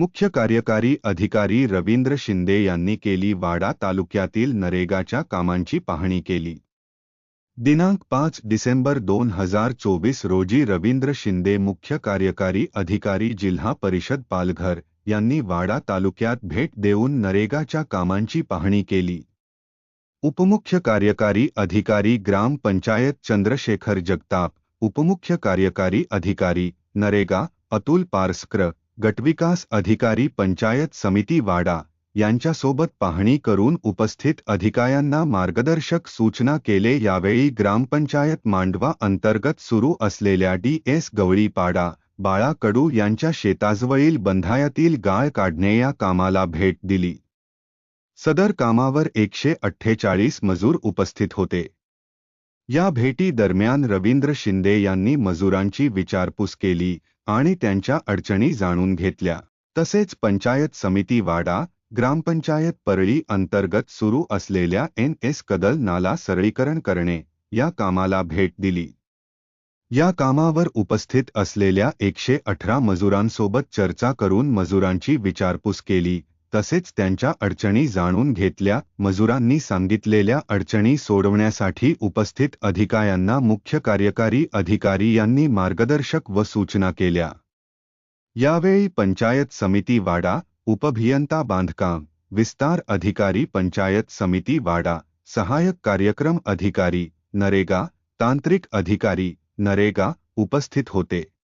मुख्य कार्यकारी अधिकारी रवींद्र शिंदे यांनी केली वाडा तालुक्यातील नरेगाच्या कामांची पाहणी केली. दिनांक पाच डिसेंबर दोन हजार चोवीस रोजी रवींद्र शिंदे मुख्य कार्यकारी अधिकारी जिल्हा परिषद पालघर यांनी वाडा तालुक्यात भेट देऊन नरेगाच्या कामांची पाहणी केली. उपमुख्य कार्यकारी अधिकारी ग्रामपंचायत चंद्रशेखर जगताप उपमुख्य कार्यकारी अधिकारी नरेगा अतुल पारस्कर गटविकास अधिकारी पंचायत समिती वाडा यांच्यासोबत पाहणी करून उपस्थित अधिकाऱ्यांना मार्गदर्शक सूचना केले. यावेळी ग्रामपंचायत मांडवा अंतर्गत सुरू असलेल्या डी एस गवळीपाडा बाळा कडू यांच्या शेताजवळील बंधायातील गाळ काढणे या कामाला भेट दिली. सदर कामावर एकशे अठ्ठेचाळीस मजूर उपस्थित होते. या भेटी दरम्यान रवींद्र शिंदे यांनी मजुरांची विचारपूस केली आणि त्यांच्या अडचणी जाणून घेतल्या. तसेच पंचायत समिती वाडा ग्रामपंचायत परळी अंतर्गत सुरू असलेल्या एन एस कदल नाला सरळीकरण करणे या कामाला भेट दिली. या कामावर उपस्थित असलेल्या एकशे अठरा मजुरांसोबत चर्चा करून मजुरांची विचारपूस केली तसेच त्यांच्या अडचणी जाणून घेतल्या मजुरांनी सांगितलेल्या अडचणी सोडवण्यासाठी उपस्थित अधिकाऱ्यांना मुख्य कार्यकारी अधिकारी यांनी मार्गदर्शक व सूचना केल्या. यावेळी पंचायत समिती वाडा उपभियंता बांधकाम विस्तार अधिकारी पंचायत समिती वाडा सहायक कार्यक्रम अधिकारी नरेगा तांत्रिक अधिकारी नरेगा उपस्थित होते.